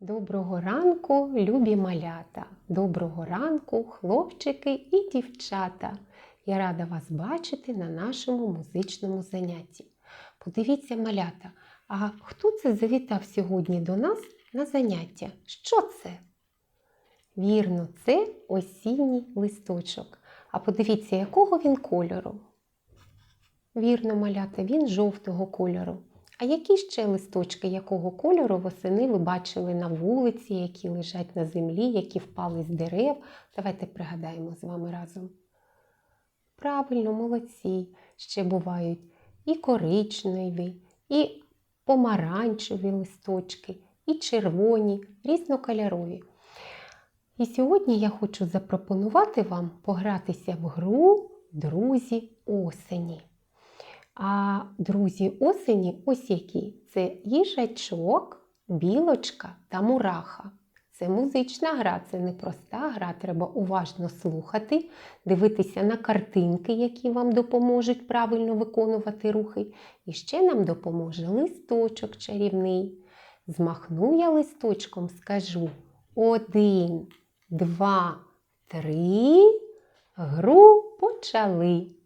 Доброго ранку, любі малята! Доброго ранку, хлопчики і дівчата! Я рада вас бачити на нашому музичному занятті. Подивіться, малята, а хто це завітав сьогодні до нас на заняття? Що це? Вірно, це осінній листочок. А подивіться, якого він кольору? Вірно, малята, він жовтого кольору. А які ще листочки якого кольору восени ви бачили на вулиці, які лежать на землі, які впали з дерев? Давайте пригадаємо з вами разом. Правильно, молодці. Ще бувають і коричневі, і помаранчеві листочки, і червоні, різнокольорові. І сьогодні я хочу запропонувати вам погратися в гру Друзі осені. А друзі осені ось які: це їжачок, білочка та мураха. Це музична гра, це не проста гра. Треба уважно слухати, дивитися на картинки, які вам допоможуть правильно виконувати рухи. І ще нам допоможе листочок чарівний. Змахну я листочком, скажу один, два, три. Гру почали.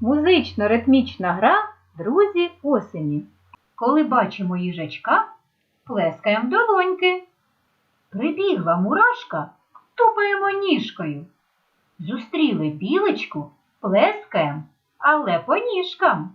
Музично-ритмічна гра Друзі осені. Коли бачимо їжачка, плескаємо долоньки. Прибігла мурашка, тупаємо ніжкою. Зустріли білочку, плескаємо, але по ніжкам.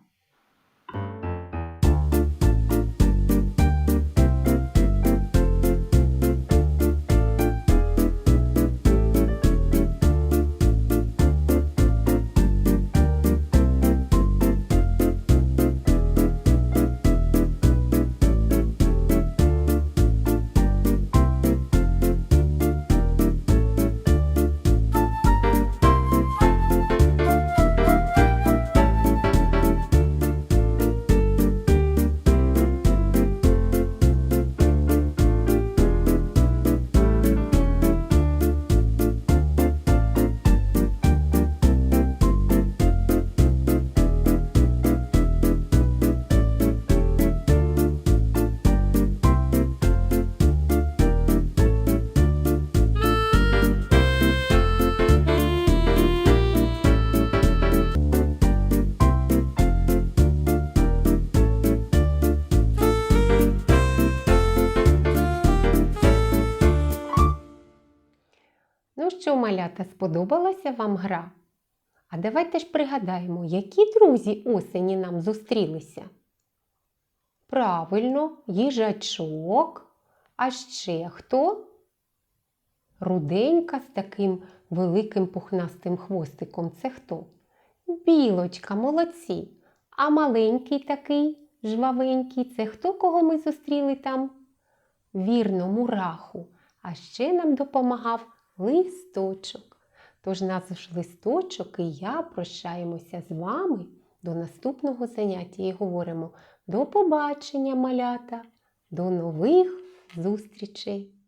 Що, малята, сподобалася вам гра? А давайте ж пригадаємо, які друзі осені нам зустрілися. Правильно, їжачок. А ще хто? Руденька з таким великим пухнастим хвостиком. Це хто? Білочка, молодці. А маленький такий, жвавенький, це хто, кого ми зустріли там? Вірно, мураху. А ще нам допомагав листочок. Тож наш листочок і я прощаємося з вами до наступного заняття і говоримо до побачення, малята, до нових зустрічей!